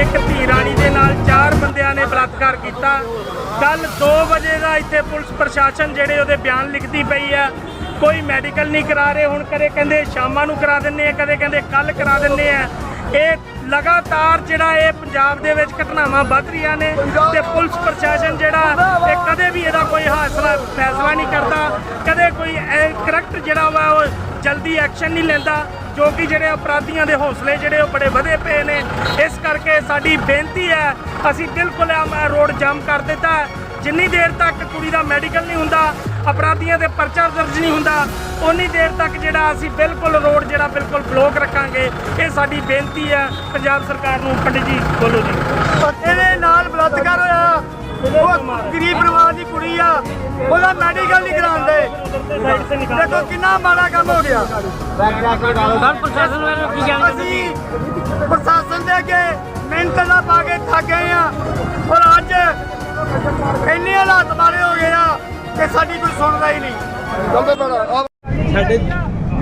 ਇੱਕ ਧੀ ਰਾਣੀ ਦੇ ਨਾਲ ਚਾਰ ਬੰਦਿਆਂ ਨੇ ਬਲਾਤਕਾਰ ਕੀਤਾ। ਕੱਲ 2 ਵਜੇ ਦਾ ਇੱਥੇ ਪੁਲਿਸ ਪ੍ਰਸ਼ਾਸਨ ਜਿਹੜੇ ਉਹਦੇ ਬਿਆਨ ਲਿਖਦੀ ਪਈ ਆ ਕੋਈ ਮੈਡੀਕਲ ਨਹੀਂ ਕਰਾ ਰਹੇ, ਹੁਣ ਕਦੇ ਕਹਿੰਦੇ ਸ਼ਾਮਾਂ ਨੂੰ ਕਰਾ ਦਿੰਨੇ ਆ ਕਦੇ ਕਹਿੰਦੇ ਕੱਲ ਕਰਾ ਦਿੰਨੇ ਆ ਇਹ ਲਗਾਤਾਰ ਜਿਹੜਾ ਇਹ ਪੰਜਾਬ ਦੇ ਵਿੱਚ ਘਟਨਾਵਾਂ ਵੱਧ ਰਹੀਆਂ ਨੇ ਤੇ ਪੁਲਿਸ ਪ੍ਰਸ਼ਾਸਨ ਜਿਹੜਾ ਇਹ ਕਦੇ ਵੀ ਇਹਦਾ ਕੋਈ ਹਾਸਲਾ, ਫੈਸਲਾ ਨਹੀਂ ਕਰਦਾ। ਕਦੇ ਕੋਈ ਕਰੈਕਟ ਜਿਹੜਾ ਵਾ ਉਹ ਜਲਦੀ ਐਕਸ਼ਨ ਨਹੀਂ ਲੈਂਦਾ। ਜੋ ਕਿ ਜਿਹੜੇ ਅਪਰਾਧੀਆਂ ਦੇ ਹੌਸਲੇ ਜਿਹੜੇ ਉਹ ਬੜੇ ਵਧੇ ਪਏ ਨੇ। ਇਸ ਕਰਕੇ ਸਾਡੀ ਬੇਨਤੀ ਹੈ, ਅਸੀਂ ਬਿਲਕੁਲ ਰੋਡ ਜਾਮ ਕਰ ਦਿੱਤਾ ਜਿੰਨੀ ਦੇਰ ਤੱਕ ਕੁੜੀ ਦਾ ਮੈਡੀਕਲ ਨਹੀਂ ਹੁੰਦਾ, ਅਪਰਾਧੀਆਂ ਦੇ ਪਰਚਾ ਦਰਜ ਨਹੀਂ ਹੁੰਦਾ ਉਨੀ ਦੇਰ ਤੱਕ ਜਿਹੜਾ ਅਸੀਂ ਬਿਲਕੁਲ ਰੋਡ ਜਿਹੜਾ ਬਿਲਕੁਲ ਬਲੌਕ ਰੱਖਾਂਗੇ। ਇਹ ਸਾਡੀ ਬੇਨਤੀ ਹੈ, ਪੰਜਾਬ ਸਰਕਾਰ ਨੂੰ ਪੰਡਿਤ ਜੀ ਬੋਲੋ ਜੀ। ਇਹਦੇ ਨਾਲ ਬਲਾਤਕਾਰ ਹੋਇਆ। ਉਹ ਗਰੀਬ ਪਰਿਵਾਰ ਦੀ ਕੁੜੀ ਆ। ਉਹਦਾ ਮੈਡੀਕਲ ਨਹੀਂ ਕਰਾਉਂਦੇ ਦੇਖੋ ਕਿੰਨਾ ਮਾੜਾ ਕੰਮ ਹੋ ਗਿਆ। ਅਸੀਂ ਪ੍ਰਸ਼ਾਸਨ ਦੇ ਅੱਗੇ ਮਿਹਨਤ ਦਾ ਪਾ ਕੇ ਥੱਕ ਗਏ ਆ। ਔਰ ਅੱਜ ਇੰਨੇ ਹਾਲਾਤ ਮਾੜੇ ਹੋ ਗਏ ਆ ਕਿ ਸਾਡੀ ਕੋਈ ਸੁਣਦਾ ਹੀ ਨਹੀਂ। ਚਲਦੇ ਬੜਾ ਆ ਸਾਡੇ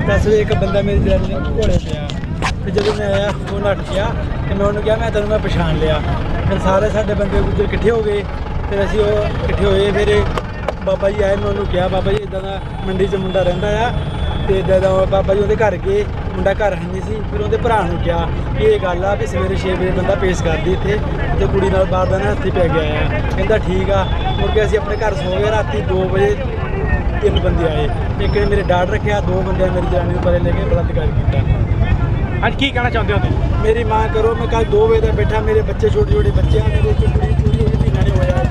10 ਵਜੇ ਇੱਕ ਬੰਦਾ ਮੇਰੀ ਜਨਾਨੀ ਦੇ ਘੋੜੇ ਪਿਆ ਤੇ ਜਦੋਂ ਮੈਂ ਆਇਆ ਫੋਨ ਨੱਠ ਗਿਆ ਤੇ ਮੈਂ ਉਹਨੂੰ ਕਿਹਾ ਮੈਂ ਤੈਨੂੰ ਮੈਂ ਪਛਾਣ ਲਿਆ। ਫਿਰ ਸਾਰੇ ਸਾਡੇ ਬੰਦੇ ਗੁੱਜਰ ਇਕੱਠੇ ਹੋ ਗਏ। ਫਿਰ ਅਸੀਂ ਉਹ ਇਕੱਠੇ ਹੋਏ ਫਿਰ ਬਾਬਾ ਜੀ ਆਏ ਮੈਂ ਉਹਨੂੰ ਕਿਹਾ ਬਾਬਾ ਜੀ ਇਦਾਂ ਦਾ ਮੰਡੀ 'ਚ ਮੁੰਡਾ ਰਹਿੰਦਾ ਆ ਤੇ ਇਦਾਂ ਦਾ ਬਾਬਾ ਜੀ ਉਹਦੇ ਘਰ ਗਏ ਮੁੰਡਾ ਘਰ ਨਹੀਂ ਸੀ ਫਿਰ ਉਹਦੇ ਭਰਾ ਨੂੰ ਕਿਹਾ ਕਿ ਇਹ ਗੱਲ ਆ ਵੀ ਸਵੇਰੇ 6 ਵਜੇ ਬੰਦਾ ਪੇਸ਼ ਕਰਦੀ ਇੱਥੇ ਤੇ ਕੁੜੀ ਨਾਲ ਬਾਹਰ ਦਾ ਨਾ ਹੱਥੀ ਪੈ ਗਿਆ ਆ। ਕਹਿੰਦਾ ਠੀਕ ਆ। ਮੁੜ ਕੇ ਅਸੀਂ ਆਪਣੇ ਘਰ ਸੌ ਗਏ ਰਾਤੀ 2 ਵਜੇ ਤਿੰਨ ਬੰਦੇ ਆਏ। ਇੱਕ ਨੇ ਮੇਰੇ ਡਾਟ ਰੱਖਿਆ ਦੋ ਬੰਦਿਆਂ ਮੇਰੀ ਜਨਾਨੀ ਨੂੰ ਪਰੇ ਲੈ ਕੇ ਬਲਾਤਕਾਰ ਕੀਤਾ ਅੱਜ ਕੀ ਕਹਿਣਾ ਚਾਹੁੰਦੇ ਹੋ ਤੁਸੀਂ? ਮੇਰੀ ਮਾਂ ਕਰੋ ਮੈਂ ਕੱਲ 2 ਵਜੇ ਦਾ ਬੈਠਾ ਮੇਰੇ ਬੱਚੇ ਛੋਟੇ ਛੋਟੇ ਬੱਚੇ ਆ ਮੇਰੇ ਕੁੜੀ ਚੋਰੀ ਹੋਈ ਮਹੀਨਾ ਨਹੀਂ ਹੋਇਆ।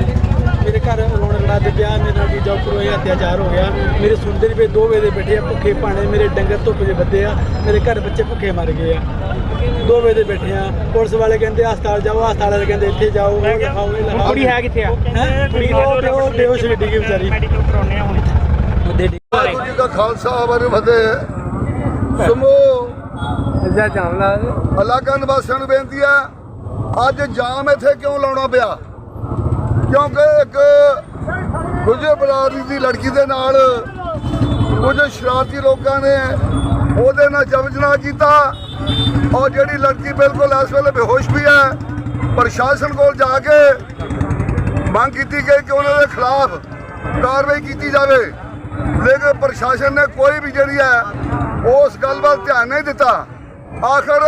ਮੇਰੇ ਘਰ ਰੋਣ ਲੜਾ ਦੇ ਪਿਆ ਮੇਰੇ ਨਾਲ ਦੂਜਾ ਉੱਪਰ ਹੋਇਆ ਅਤਿਆਚਾਰ ਹੋ ਗਿਆ। ਮੇਰੇ ਸੁਣਦੇ ਨਹੀਂ ਪਏ 2 ਵਜੇ ਦੇ ਬੈਠੇ ਆ ਭੁੱਖੇ ਭਾਣੇ ਮੇਰੇ ਡੰਗਰ ਧੁੱਪ 'ਚ ਬੱਦੇ ਆ ਮੇਰੇ ਘਰ ਬੱਚੇ ਭੁੱਖੇ ਮਰ ਗਏ ਆ। 2 ਵਜੇ ਦੇ ਬੈਠੇ ਆ ਪੁਲਿਸ ਵਾਲੇ ਕਹਿੰਦੇ ਹਸਪਤਾਲ ਜਾਓ ਹਸਪਤਾਲ ਵਾਲੇ ਕਹਿੰਦੇ ਇੱਥੇ ਜਾਓ ਉਹ ਲਿਖਾਓ ਇਹ ਲਿਖਾਓ ਕੁੜੀ ਹੈ ਕਿੱਥੇ ਆ? ਹੈਂ? ਕੁੜੀ ਉਹ ਉਹ ਬੇਹੋਸ਼ ਡਿੱਗੀ ਗਈ ਵਿਚਾਰੀ। ਮੈਡੀਕਲ ਕਰਾਉਣੇ ਆ ਹੁਣ। ਵਾਹਿਗੁਰੂ ਜੀ ਕਾ ਖਾਲਸਾ ਵਾਹਿਗੁਰੂ ਫਤਿਹ। ਸਮੋ ਜਾ ਜਾਮਲਾ ਇਲਾਕਾ ਨਿਵਾਸੀਆਂ ਨੂੰ ਬੇਨਤੀ ਹੈ ਅੱਜ ਜਾਮ ਇੱਥੇ ਕਿਉਂ ਲਾਉਣਾ ਪਿਆ? ਕਿਉਂਕਿ ਇੱਕ ਗੁਜਰ ਬਰਾਦਰੀ ਦੀ ਲੜਕੀ ਦੇ ਨਾਲ ਕੁਝ ਸ਼ਰਾਰਤੀ ਲੋਕਾਂ ਨੇ ਉਹਦੇ ਨਾਲ ਜਬਰਜਨਾਹ ਕੀਤਾ ਔਰ ਜਿਹੜੀ ਲੜਕੀ ਬਿਲਕੁਲ ਇਸ ਵੇਲੇ ਬੇਹੋਸ਼ ਵੀ ਹੈ, ਪ੍ਰਸ਼ਾਸਨ ਕੋਲ ਜਾ ਕੇ ਮੰਗ ਕੀਤੀ ਗਈ ਕਿ ਉਹਨਾਂ ਦੇ ਖਿਲਾਫ ਕਾਰਵਾਈ ਕੀਤੀ ਜਾਵੇ। ਲੇਕਿਨ ਪ੍ਰਸ਼ਾਸਨ ਨੇ ਕੋਈ ਵੀ ਜਿਹੜੀ ਹੈ, ਉਸ ਗੱਲ ਵੱਲ ਧਿਆਨ ਨਹੀਂ ਦਿੱਤਾ। ਆਖਰ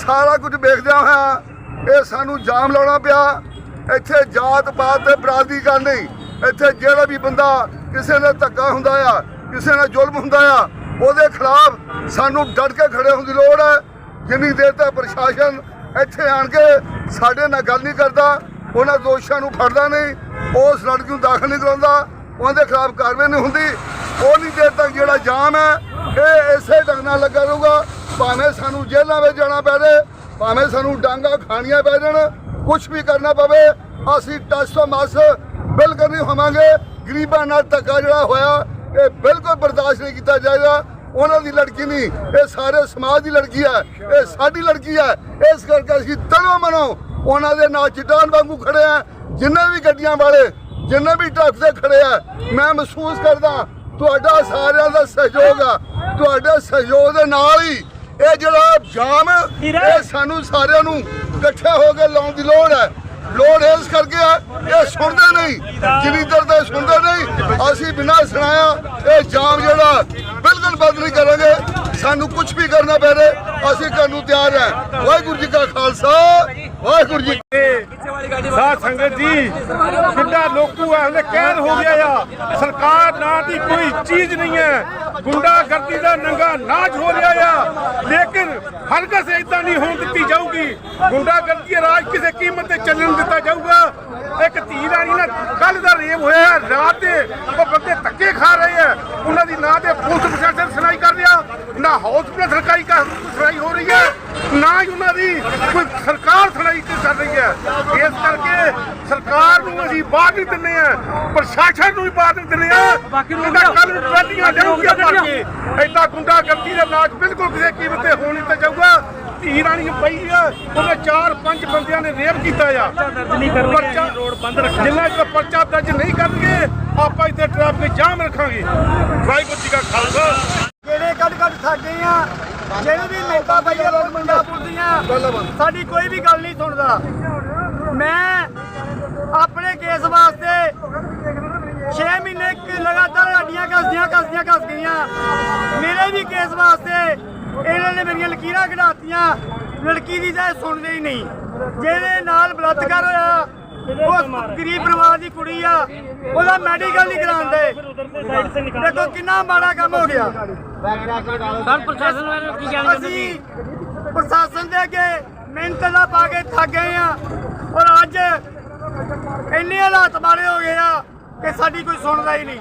ਸਾਰਾ ਕੁਝ ਵੇਖਦਿਆਂ ਹੋਇਆ ਇਹ ਸਾਨੂੰ ਜਾਮ ਲਾਉਣਾ ਪਿਆ। ਇੱਥੇ ਜਾਤ ਪਾਤ ਤੇ ਬਰਾਦਰੀ ਗੱਲ ਨਹੀਂ। ਇੱਥੇ ਜਿਹੜਾ ਵੀ ਬੰਦਾ ਕਿਸੇ ਨਾਲ ਧੱਕਾ ਹੁੰਦਾ ਆ, ਕਿਸੇ ਨਾਲ ਜ਼ੁਲਮ ਹੁੰਦਾ ਆ, ਉਹਦੇ ਖਿਲਾਫ ਸਾਨੂੰ ਡਟ ਕੇ ਖੜੇ ਹੋਣ ਦੀ ਲੋੜ ਹੈ। ਜਿੰਨੀ ਦੇਰ ਤੱਕ ਪ੍ਰਸ਼ਾਸਨ ਇੱਥੇ ਆਣ ਕੇ ਸਾਡੇ ਨਾਲ ਗੱਲ ਨਹੀਂ ਕਰਦਾ, ਉਹਨਾਂ ਦੋਸ਼ਾਂ ਨੂੰ ਫੜਦਾ ਨਹੀਂ, ਉਸ ਲੜਕੀ ਨੂੰ ਦਾਖਲ ਨਹੀਂ ਕਰਾਉਂਦਾ, ਉਹਦੇ ਖਿਲਾਫ ਕਾਰਵਾਈ ਨਹੀਂ ਹੁੰਦੀ। ਉਨੀ ਦੇਰ ਤੱਕ ਜਿਹੜਾ ਜਾਮ ਹੈ, ਇਹ ਇਸੇ ਢੰਗ ਨਾਲ ਲੱਗਾ ਰਹੂਗਾ। ਭਾਵੇਂ ਸਾਨੂੰ ਜੇਲ੍ਹਾਂ ਵਿੱਚ ਜਾਣਾ ਪੈ ਜਾਵੇ ਭਾਵੇਂ ਸਾਨੂੰ ਡਾਂਗਾ ਖਾਣੀਆਂ ਪੈ ਜਾਣ ਕੁਝ ਵੀ ਕਰਨਾ ਪਵੇ ਅਸੀਂ ਟਸ ਤੋਂ ਮਸ ਬਿਲਕੁਲ ਨਹੀਂ ਹੋਵਾਂਗੇ। ਗਰੀਬਾਂ ਨਾਲ ਧੱਕਾ ਜਿਹੜਾ ਹੋਇਆ ਇਹ ਬਿਲਕੁਲ ਬਰਦਾਸ਼ਤ ਨਹੀਂ ਕੀਤਾ ਜਾਏਗਾ। ਉਹਨਾਂ ਦੀ ਲੜਕੀ ਨਹੀਂ ਇਹ ਸਾਰੇ ਸਮਾਜ ਦੀ ਲੜਕੀ ਹੈ ਇਹ ਸਾਡੀ ਲੜਕੀ ਹੈ। ਇਸ ਕਰਕੇ ਅਸੀਂ ਤਨੋਂ ਮਨੋਂ ਉਹਨਾਂ ਦੇ ਨਾਲ ਚਟਾਨ ਵਾਂਗੂ ਖੜੇ ਆ ਜਿੰਨੇ ਵੀ ਗੱਡੀਆਂ ਵਾਲੇ ਜਿੰਨੇ ਵੀ ਟਰੱਕ ਤੇ ਖੜੇ ਆ ਮੈਂ ਮਹਿਸੂਸ ਕਰਦਾ ਤੁਹਾਡਾ ਸਾਰਿਆਂ ਦਾ ਸਹਿਯੋਗ ਆ। ਤੁਹਾਡੇ ਸਹਿਯੋਗ ਦੇ ਨਾਲ ਹੀ ਇਹ ਜਿਹੜਾ ਜਾਮ ਇਹ ਸਾਨੂੰ ਸਾਰਿਆਂ ਨੂੰ ਇਕੱਠੇ ਹੋ ਕੇ ਲਾਉਣ ਦੀ ਲੋੜ ਹੈ। ਲੋੜ ਇਸ ਕਰਕੇ ਇਹ ਸੁਣਦੇ ਨਹੀਂ। ਜਿੰਨੀ ਦੇਰ ਤੱਕ ਸੁਣਦੇ ਨਹੀਂ, ਅਸੀਂ ਬਿਨਾਂ ਸੁਣਾਇਆ ਇਹ ਜਾਮ ਜਿਹੜਾ ਬਿਲਕੁਲ ਬੰਦ ਨਹੀਂ ਕਰਾਂਗੇ। ਸਾਨੂੰ ਕੁਝ ਵੀ ਕਰਨਾ ਪੈ ਜੇ, ਅਸੀਂ ਕਰਨ ਨੂੰ ਤਿਆਰ ਹੈ। ਵਾਹਿਗੁਰੂ ਜੀ ਕਾ ਖਾਲਸਾ, ਵਾਹਿਗੁਰੂ ਜੀ ਸਾਧ ਸੰਗਤ ਜੀ ਕਿੱਡਾ ਲੋਕੂ ਹੈ ਉਹਨੇ ਕਹਿਰ ਹੋ ਗਿਆ ਆ। ਸਰਕਾਰ ਨਾਂ ਦੀ ਕੋਈ ਚੀਜ਼ ਨਹੀਂ ਹੈ। ਗੁੰਡਾਗਰਦੀ ਦਾ ਨੰਗਾ ਨਾਚ ਹੋ ਰਿਹਾ ਆ। ਲੇਕਿਨ ਹਰਗਜ਼ ਇਦਾਂ ਨਹੀਂ ਹੋਣ ਦਿੱਤੀ ਜਾਊਗੀ। ਗੁੰਡਾਗਰਦੀ ਰਾਜ ਕਿਸੇ ਕੀਮਤ ਤੇ ਚੱਲਣ ਦਿੱਤਾ ਜਾਊਗਾ। ਇੱਕ ਧੀ ਰਾਣੀ ਨਾਲ ਕੱਲ ਦਾ ਰੇਪ ਹੋਇਆ ਰਾਤ ਦੇ ਉਹ ਬੰਦੇ ਧੱਕੇ ਖਾ ਰਹੇ ਆ ਉਹਨਾਂ ਦੀ ਨਾਂ ਤੇ ਪੁਲਿਸ ਪ੍ਰਸ਼ਾਸਨ ਸੁਣਾਈ ਕਰ ਰਿਹਾ, ਨਾ ਹਸਪੀਟਲ ਸਰਕਾਰੀ ਸੁਣਾਈ ਹੋ ਰਹੀ ਹੈ, ਨਾ ਹੀ ਉਹਨਾਂ ਦੀ ਕੋਈ ਸਰਕਾਰ ਸੁਣਾਈ ਤੇ ਕਰ ਰਹੀ ਹੈ। ਕਰਕੇ ਸਰਕਾਰ ਨੂੰ ਅਸੀਂ ਬਾਹਰ ਨਹੀਂ ਦਿੰਦੇ ਆ ਪ੍ਰਸ਼ਾਸਨ ਨੂੰ ਵੀ ਬਾਹਰ ਨਹੀਂ ਦਿੰਦੇ ਆ ਬਾਕੀ ਨੂੰ ਕੱਲ ਨੂੰ ਟਰਾਲੀਆਂ ਜਾਊਗੀਆਂ ਭਰ ਕੇ ਐਡਾ ਗੁੰਡਾ ਗਰਦੀ ਦਾ ਨਾਚ ਬਿਲਕੁਲ ਕਿਸੇ ਕੀਮਤ ਤੇ ਹੋ ਨਹੀਂ ਤੇ ਜਾਊਗਾ। ਧੀ ਰਾਣੀ ਪਈ ਆ ਉਹਨੇ ਚਾਰ ਪੰਜ ਬੰਦਿਆਂ ਨੇ ਰੇਪ ਕੀਤਾ ਆ। ਕਰਨਗੇ ਰੋਡ ਬੰਦ ਰੱਖਣਾ ਜਿੰਨਾ ਚਿਰ ਪਰਚਾ ਦਰਜ ਨਹੀਂ ਕਰਨਗੇ ਆਪਾਂ ਇੱਥੇ ਟ੍ਰੈਫਿਕ ਜਾਮ ਰੱਖਾਂਗੇ। ਵਾਹਿਗੁਰੂ ਜੀ ਕਾ ਖਾਲਸਾ। ਕਿਹੜੇ ਕੱਢ ਕੱਢ ਗਏ ਆ ਜਿਹੜੇ ਵੀ ਮਿੰਟਾਂ ਪਈਆਂ ਪੰਜਾਬ ਪੁਲਿਸ ਦੀਆਂ ਸਾਡੀ ਕੋਈ ਵੀ ਗੱਲ ਨਹੀਂ ਸੁਣਦਾ। ਮੈਂ ਆਪਣੇ ਕੇਸ ਵਾਸਤੇ 6 ਮਹੀਨੇ ਲਗਾਤਾਰ ਅੱਡੀਆਂ ਕੱਸਦੀਆਂ ਕੱਸਦੀਆਂ ਕੱਸ ਮੇਰੇ ਵੀ ਕੇਸ ਵਾਸਤੇ ਇਹਨਾਂ ਨੇ ਮੇਰੀਆਂ ਲਕੀਰਾਂ ਘੜਾਤੀਆਂ ਲੜਕੀ ਦੀ ਤਾਂ ਸੁਣਦੇ ਹੀ ਨਹੀਂ। ਜਿਹਦੇ ਨਾਲ ਬਲਤਕਾਰ ਹੋਇਆ ਉਹ ਗਰੀਬ ਪਰਿਵਾਰ ਦੀ ਕੁੜੀ ਆ ਉਹਦਾ ਮੈਡੀਕਲ ਨਹੀਂ ਕਰਾਉਂਦੇ। ਦੇਖੋ ਕਿੰਨਾ ਮਾੜਾ ਕੰਮ ਹੋ ਗਿਆ। ਸਰ ਪ੍ਰਸ਼ਾਸਨ ਬਾਰੇ ਕੀ ਜਾਣਕਾਰੀ ਪ੍ਰਸ਼ਾਸਨ ਦੇ ਅੱਗੇ ਮਿਹਨਤ ਦਾ ਪਾ ਕੇ ਥੱਕ ਗਏ ਆ। ਔਰ ਅੱਜ ਇੰਨੇ ਹਾਲਾਤ ਮਾੜੇ ਹੋ ਗਏ ਆ ਕਿ ਸਾਡੀ ਕੋਈ ਸੁਣਦਾ ਹੀ ਨਹੀਂ।